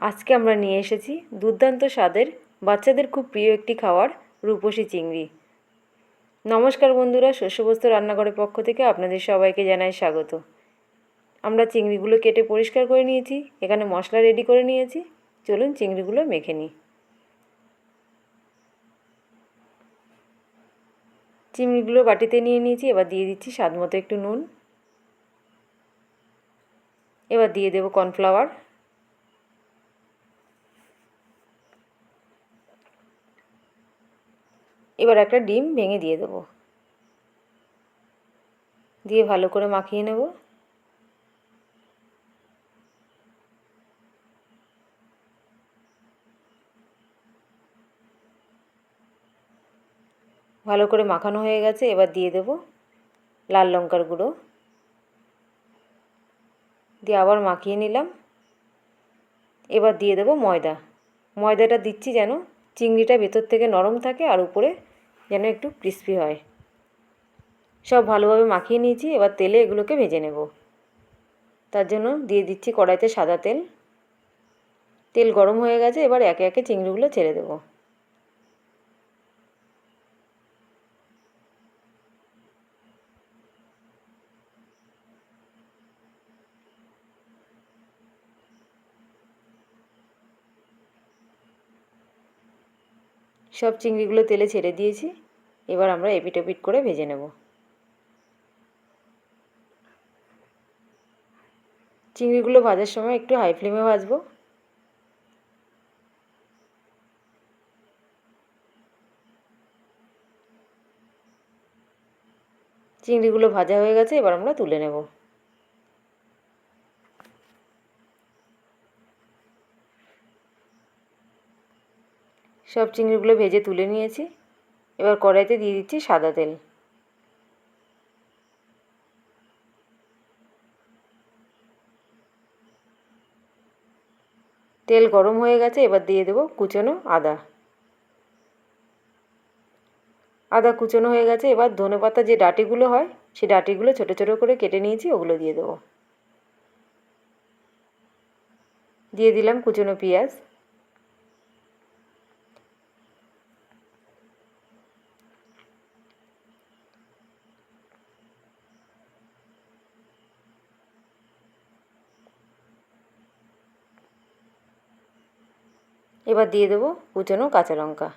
আজকে আমরা নিয়ে এসেছি দুর্দান্ত স্বাদের, বাচ্চাদের খুব প্রিয় একটি খাবার রূপসী চিংড়ি। নমস্কার বন্ধুরা, শস্যবস্তু রান্নাঘরের পক্ষ থেকে আপনাদের সবাইকে জানাই স্বাগত। আমরা চিংড়িগুলো কেটে পরিষ্কার করে নিয়েছি, এখানে মশলা রেডি করে নিয়েছি। চলুন চিংড়িগুলো মেখে নিই। চিংড়িগুলো বাটিতে নিয়ে নিয়েছি, এবার দিয়ে দিচ্ছি স্বাদ মতো একটু নুন। এবার দিয়ে দেবো কর্নফ্লাওয়ার। এবার একটা ডিম ভেঙে দিয়ে দেবো। দিয়ে ভালো করে মাখিয়ে নেব। ভালো করে মাখানো হয়ে গেছে, এবার দিয়ে দেব লাল লঙ্কার গুঁড়ো। দিয়ে আবার মাখিয়ে নিলাম। এবার দিয়ে দেব ময়দা। ময়দাটা দিচ্ছি যেন, চিংড়িটা ভেতর থেকে নরম থাকে আর উপরে যেন একটু ক্রিস্পি হয়। সব ভালোভাবে মাখিয়ে নিয়েছি, এবার তেলে এগুলোকে ভেজে নেব। তার জন্য দিয়ে দিচ্ছি কড়াইতে সাদা তেল। তেল গরম হয়ে গেছে, এবার একে একে চিংড়িগুলো ছেড়ে দেবো। সব চিংড়িগুলো তেলে ছেড়ে দিয়েছি। এবার আমরা এপিট ওপিট করে ভেজে নেব। চিংড়িগুলো ভাজার সময় একটু হাই ফ্লেমে ভাজবো। চিংড়িগুলো ভাজা হয়ে গেছে, এবার আমরা তুলে নেব। সব চিংড়িগুলো ভেজে তুলে নিয়েছি। এবার কড়াইতে দিয়ে দিচ্ছি সাদা তেল। তেল গরম হয়ে গেছে, এবার দিয়ে দেবো কুচনো আদা। আদা কুচনো হয়ে গেছে, এবার ধনে পাতা যে ডাটিগুলো হয় সেই ডাটিগুলো ছোটো ছোটো করে কেটে নিয়েছি, ওগুলো দিয়ে দেবো। দিয়ে দিলাম কুচনো পেঁয়াজ। এবার দিয়ে দেবো কুচানো কাঁচা লঙ্কা।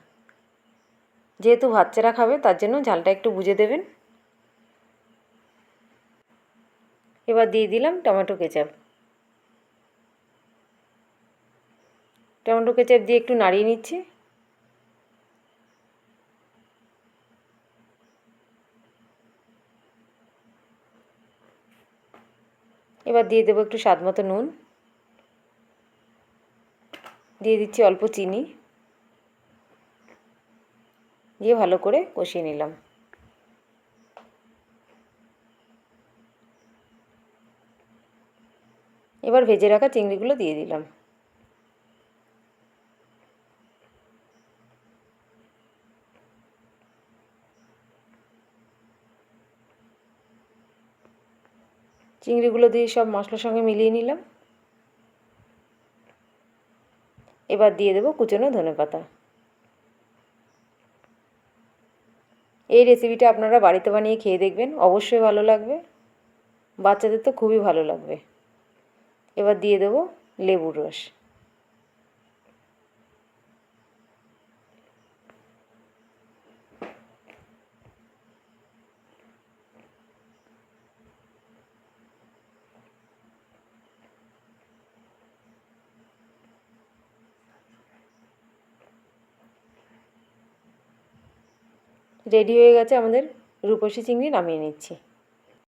যেহেতু বাচ্চারা খাবে, তার জন্য ঝালটা একটু বুঝে দেবেন। এবার দিয়ে দিলাম টমেটো কেচাপ। টমেটো কেচাপ দিয়ে একটু নাড়িয়ে নিচ্ছি। এবার দিয়ে দেবো একটু স্বাদ মতো নুন। দিয়ে দিচ্ছি অল্প চিনি। দিয়ে ভালো করে কষিয়ে নিলাম। এবার ভেজে রাখা চিংড়িগুলো দিয়ে দিলাম। চিংড়িগুলো দিয়ে সব মশলার সঙ্গে মিলিয়ে নিলাম। এবার দিয়ে দেবো কুচনো ধনে পাতা এই রেসিপিটা আপনারা বাড়িতে বানিয়ে খেয়ে দেখবেন, অবশ্যই ভালো লাগবে। বাচ্চাদের তো খুবই ভালো লাগবে। এবার দিয়ে দেবো লেবুর রস। রেডি হয়ে গেছে আমাদের রূপসী চিংড়ি নামিয়ে নিচ্ছি।